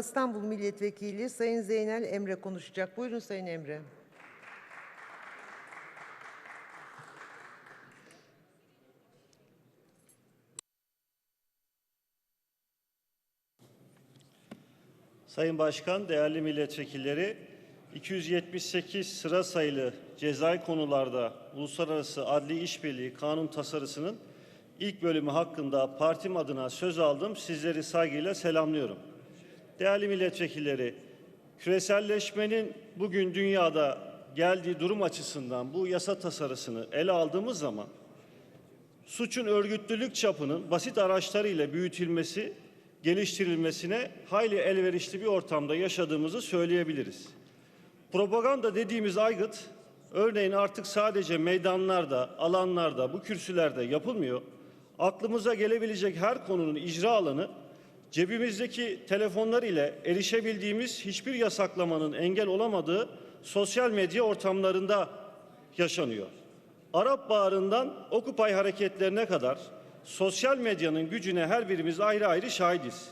İstanbul Milletvekili Sayın Zeynel Emre konuşacak. Buyurun Sayın Emre. Sayın Başkan, değerli milletvekilleri, 278 sıra sayılı cezai konularda Uluslararası Adli İşbirliği Kanun tasarısının ilk bölümü hakkında partim adına söz aldım. Sizleri saygıyla selamlıyorum. Değerli milletvekilleri, küreselleşmenin bugün dünyada geldiği durum açısından bu yasa tasarısını ele aldığımız zaman suçun örgütlülük çapının basit araçlarıyla büyütülmesi, geliştirilmesine hayli elverişli bir ortamda yaşadığımızı söyleyebiliriz. Propaganda dediğimiz aygıt örneğin artık sadece meydanlarda, alanlarda, bu kürsülerde yapılmıyor. Aklımıza gelebilecek her konunun icra alanı cebimizdeki telefonlar ile erişebildiğimiz hiçbir yasaklamanın engel olamadığı sosyal medya ortamlarında yaşanıyor. Arap Baharı'ndan Occupy hareketlerine kadar sosyal medyanın gücüne her birimiz ayrı ayrı şahidiz.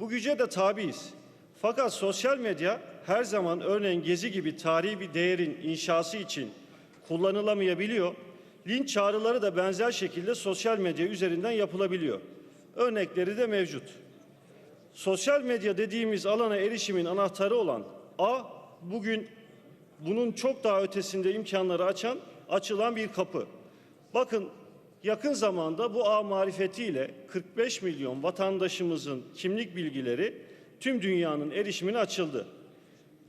Bu güce de tabiiz. Fakat sosyal medya her zaman örneğin Gezi gibi tarihi bir değerin inşası için kullanılamayabiliyor. Linç çağrıları da benzer şekilde sosyal medya üzerinden yapılabiliyor. Örnekleri de mevcut. Sosyal medya dediğimiz alana erişimin anahtarı olan A bugün bunun çok daha ötesinde imkanları açan açılan bir kapı. Bakın yakın zamanda bu ağ marifetiyle 45 milyon vatandaşımızın kimlik bilgileri tüm dünyanın erişimine açıldı.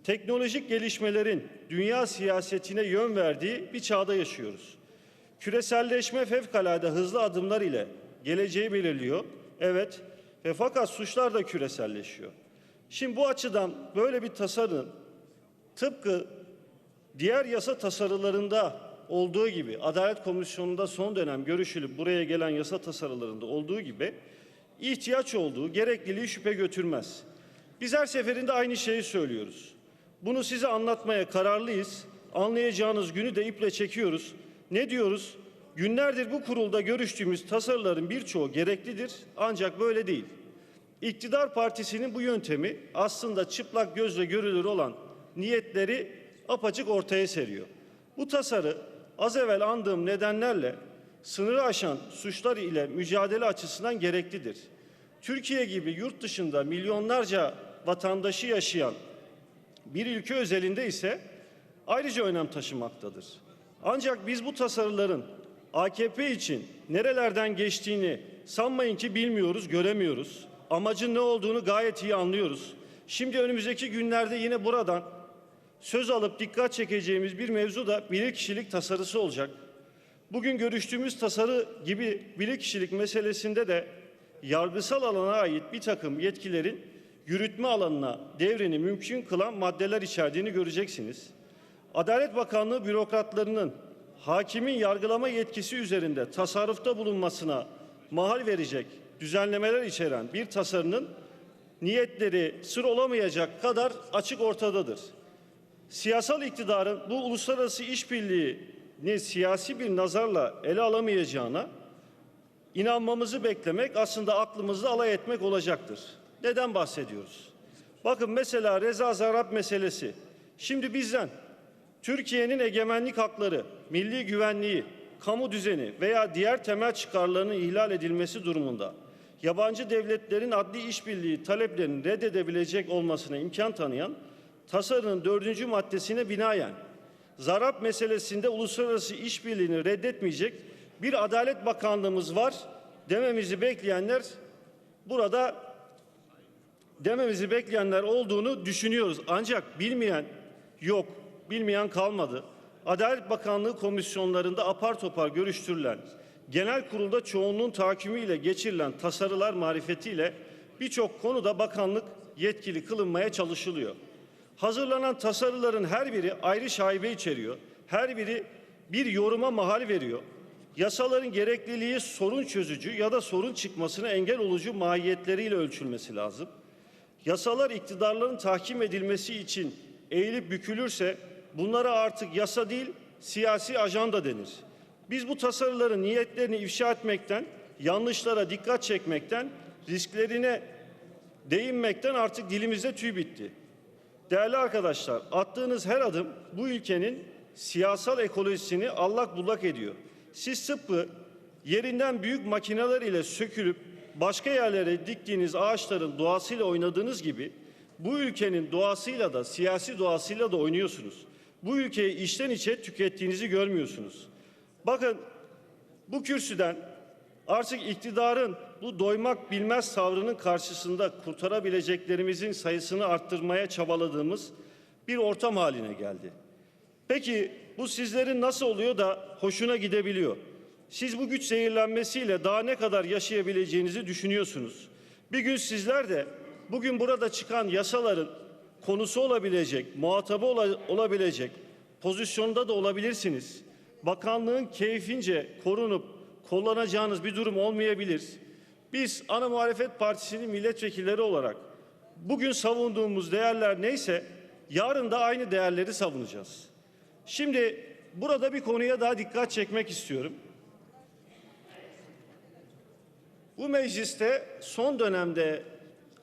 Teknolojik gelişmelerin dünya siyasetine yön verdiği bir çağda yaşıyoruz. Küreselleşme fevkalade hızlı adımlar ile geleceği belirliyor. Evet ve fakat suçlar da küreselleşiyor. Şimdi bu açıdan böyle bir tasarının tıpkı diğer yasa tasarılarında olduğu gibi Adalet Komisyonu'nda son dönem görüşülüp buraya gelen yasa tasarılarında olduğu gibi ihtiyaç olduğu gerekliliği şüphe götürmez. Biz her seferinde aynı şeyi söylüyoruz. Bunu size anlatmaya kararlıyız. Anlayacağınız günü de iple çekiyoruz. Ne diyoruz? Günlerdir bu kurulda görüştüğümüz tasarıların birçoğu gereklidir ancak böyle değil. İktidar partisinin bu yöntemi aslında çıplak gözle görülür olan niyetleri apaçık ortaya seriyor. Bu tasarı az evvel andığım nedenlerle sınırı aşan suçlar ile mücadele açısından gereklidir. Türkiye gibi yurt dışında milyonlarca vatandaşı yaşayan bir ülke özelinde ise ayrıca önem taşımaktadır. Ancak biz bu tasarıların AKP için nerelerden geçtiğini sanmayın ki bilmiyoruz, göremiyoruz. Amacın ne olduğunu gayet iyi anlıyoruz. Şimdi önümüzdeki günlerde yine buradan söz alıp dikkat çekeceğimiz bir mevzu da bilirkişilik tasarısı olacak. Bugün görüştüğümüz tasarı gibi bilirkişilik meselesinde de yargısal alana ait bir takım yetkilerin yürütme alanına devrini mümkün kılan maddeler içerdiğini göreceksiniz. Adalet Bakanlığı bürokratlarının hakimin yargılama yetkisi üzerinde tasarrufta bulunmasına mahal verecek düzenlemeler içeren bir tasarının niyetleri sır olamayacak kadar açık ortadadır. Siyasal iktidarın bu uluslararası işbirliğini siyasi bir nazarla ele alamayacağına inanmamızı beklemek aslında aklımızda alay etmek olacaktır. Neden bahsediyoruz? Bakın mesela Reza Zarrab meselesi. Şimdi bizden Türkiye'nin egemenlik hakları, milli güvenliği, kamu düzeni veya diğer temel çıkarlarının ihlal edilmesi durumunda yabancı devletlerin adli işbirliği taleplerini reddedebilecek olmasına imkan tanıyan tasarının dördüncü maddesine binaen Zarap meselesinde uluslararası işbirliğini reddetmeyecek bir Adalet Bakanlığımız var dememizi bekleyenler burada dememizi bekleyenler olduğunu düşünüyoruz. Ancak bilmeyen yok, bilmeyen kalmadı. Adalet Bakanlığı komisyonlarında apar topar görüştürülen, genel kurulda çoğunluğun tahakkümüyle geçirilen tasarılar marifetiyle birçok konuda bakanlık yetkili kılınmaya çalışılıyor. Hazırlanan tasarıların her biri ayrı şaibe içeriyor. Her biri bir yoruma mahal veriyor. Yasaların gerekliliği sorun çözücü ya da sorun çıkmasına engel olucu mahiyetleriyle ölçülmesi lazım. Yasalar iktidarların tahkim edilmesi için eğilip bükülürse bunlara artık yasa değil siyasi ajanda denir. Biz bu tasarıların niyetlerini ifşa etmekten, yanlışlara dikkat çekmekten, risklerine değinmekten artık dilimizde tüy bitti. Değerli arkadaşlar, attığınız her adım bu ülkenin siyasal ekolojisini allak bullak ediyor. Siz tıpkı yerinden büyük makineler ile sökülüp başka yerlere diktiğiniz ağaçların doğasıyla oynadığınız gibi bu ülkenin doğasıyla da siyasi doğasıyla da oynuyorsunuz. Bu ülkeyi içten içe tükettiğinizi görmüyorsunuz. Bakın bu kürsüden artık iktidarın bu doymak bilmez tavrının karşısında kurtarabileceklerimizin sayısını arttırmaya çabaladığımız bir ortam haline geldi. Peki bu sizlerin nasıl oluyor da hoşuna gidebiliyor? Siz bu güç zehirlenmesiyle daha ne kadar yaşayabileceğinizi düşünüyorsunuz. Bir gün sizler de bugün burada çıkan yasaların konusu olabilecek, muhatabı ola- olabilecek pozisyonda da olabilirsiniz. Bakanlığın keyfince korunup kullanacağınız bir durum olmayabilir. Biz ana muhalefet partisinin milletvekilleri olarak bugün savunduğumuz değerler neyse yarın da aynı değerleri savunacağız. Şimdi burada bir konuya daha dikkat çekmek istiyorum. Bu mecliste son dönemde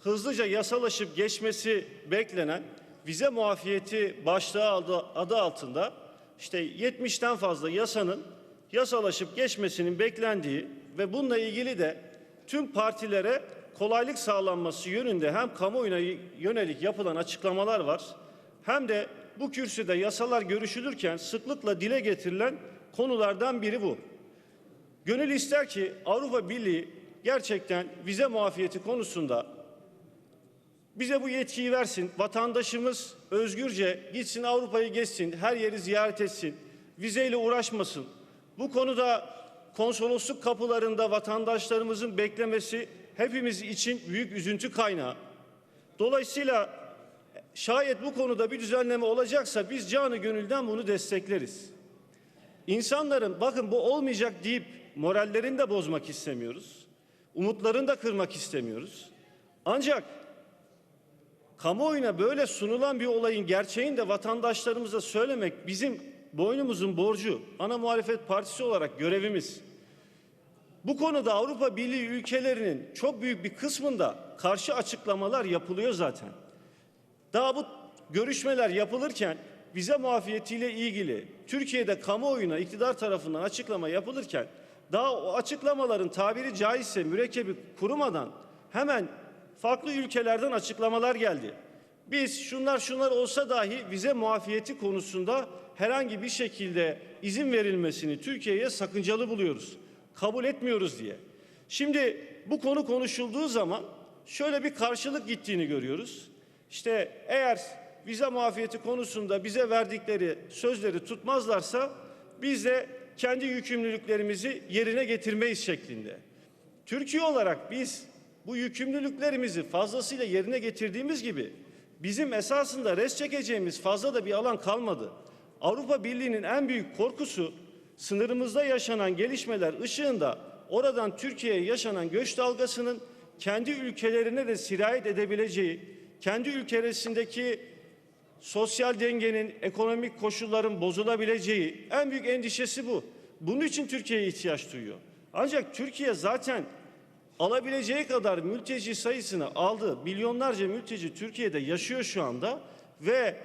hızlıca yasalaşıp geçmesi beklenen vize muafiyeti başlığı adı, altında işte 70'ten fazla yasanın yasalaşıp geçmesinin beklendiği ve bununla ilgili de tüm partilere kolaylık sağlanması yönünde hem kamuoyuna yönelik yapılan açıklamalar var hem de bu kürsüde yasalar görüşülürken sıklıkla dile getirilen konulardan biri bu. Gönül ister ki Avrupa Birliği gerçekten vize muafiyeti konusunda bize bu yetkiyi versin. Vatandaşımız özgürce gitsin Avrupa'yı gezsin, her yeri ziyaret etsin, vizeyle uğraşmasın. Bu konuda konsolosluk kapılarında vatandaşlarımızın beklemesi hepimiz için büyük üzüntü kaynağı. Dolayısıyla şayet bu konuda bir düzenleme olacaksa biz canı gönülden bunu destekleriz. İnsanların bakın bu olmayacak deyip morallerini de bozmak istemiyoruz. Umutlarını da kırmak istemiyoruz. Ancak kamuoyuna böyle sunulan bir olayın gerçeğini de vatandaşlarımıza söylemek bizim boynumuzun borcu. Ana muhalefet partisi olarak görevimiz. Bu konuda Avrupa Birliği ülkelerinin çok büyük bir kısmında karşı açıklamalar yapılıyor zaten. Daha bu görüşmeler yapılırken vize muafiyetiyle ilgili Türkiye'de kamuoyuna iktidar tarafından açıklama yapılırken daha o açıklamaların tabiri caizse mürekkebi kurumadan hemen farklı ülkelerden açıklamalar geldi. Biz şunlar şunlar olsa dahi vize muafiyeti konusunda herhangi bir şekilde izin verilmesini Türkiye'ye sakıncalı buluyoruz. Kabul etmiyoruz diye. Şimdi bu konu konuşulduğu zaman şöyle bir karşılık gittiğini görüyoruz. İşte eğer vize muafiyeti konusunda bize verdikleri sözleri tutmazlarsa biz de kendi yükümlülüklerimizi yerine getirmeyiz şeklinde. Türkiye olarak biz bu yükümlülüklerimizi fazlasıyla yerine getirdiğimiz gibi bizim esasında res çekeceğimiz fazla da bir alan kalmadı. Avrupa Birliği'nin en büyük korkusu sınırımızda yaşanan gelişmeler ışığında oradan Türkiye'ye yaşanan göç dalgasının kendi ülkelerine de sirayet edebileceği, kendi ülkesindeki sosyal dengenin, ekonomik koşulların bozulabileceği en büyük endişesi bu. Bunun için Türkiye'ye ihtiyaç duyuyor. Ancak Türkiye zaten alabileceği kadar mülteci sayısını aldı. Milyonlarca mülteci Türkiye'de yaşıyor şu anda ve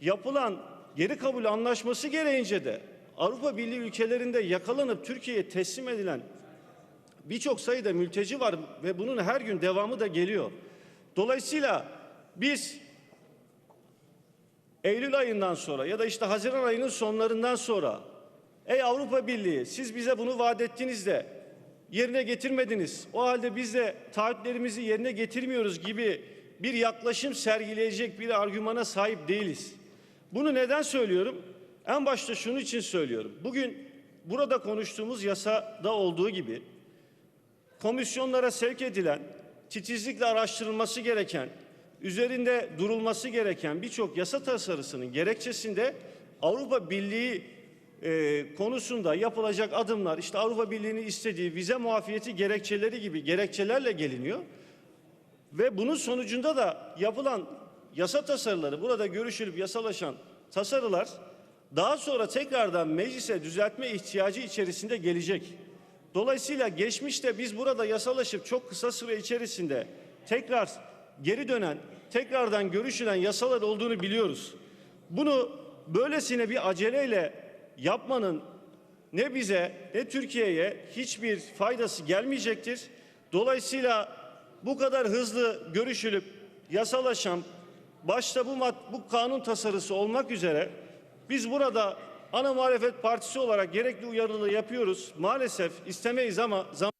yapılan geri kabul anlaşması gereğince de Avrupa Birliği ülkelerinde yakalanıp Türkiye'ye teslim edilen birçok sayıda mülteci var ve bunun her gün devamı da geliyor. Dolayısıyla biz Eylül ayından sonra ya da işte Haziran ayının sonlarından sonra ey Avrupa Birliği siz bize bunu vaat ettiniz de yerine getirmediniz. O halde biz de taahhütlerimizi yerine getirmiyoruz gibi bir yaklaşım sergileyecek bir argümana sahip değiliz. Bunu neden söylüyorum? En başta şunun için söylüyorum. Bugün burada konuştuğumuz yasada olduğu gibi komisyonlara sevk edilen, titizlikle araştırılması gereken, üzerinde durulması gereken birçok yasa tasarısının gerekçesinde Avrupa Birliği e, konusunda yapılacak adımlar, işte Avrupa Birliği'nin istediği vize muafiyeti gerekçeleri gibi gerekçelerle geliniyor. Ve bunun sonucunda da yapılan yasa tasarıları, burada görüşülüp yasalaşan tasarılar daha sonra tekrardan meclise düzeltme ihtiyacı içerisinde gelecek. Dolayısıyla geçmişte biz burada yasalaşıp çok kısa süre içerisinde tekrar geri dönen, tekrardan görüşülen yasalar olduğunu biliyoruz. Bunu böylesine bir aceleyle yapmanın ne bize ne Türkiye'ye hiçbir faydası gelmeyecektir. Dolayısıyla bu kadar hızlı görüşülüp yasalaşan başta bu mad- bu kanun tasarısı olmak üzere biz burada ana muhalefet partisi olarak gerekli uyarıları yapıyoruz. Maalesef istemeyiz ama zaman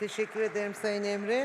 Teşekkür ederim Sayın Emre.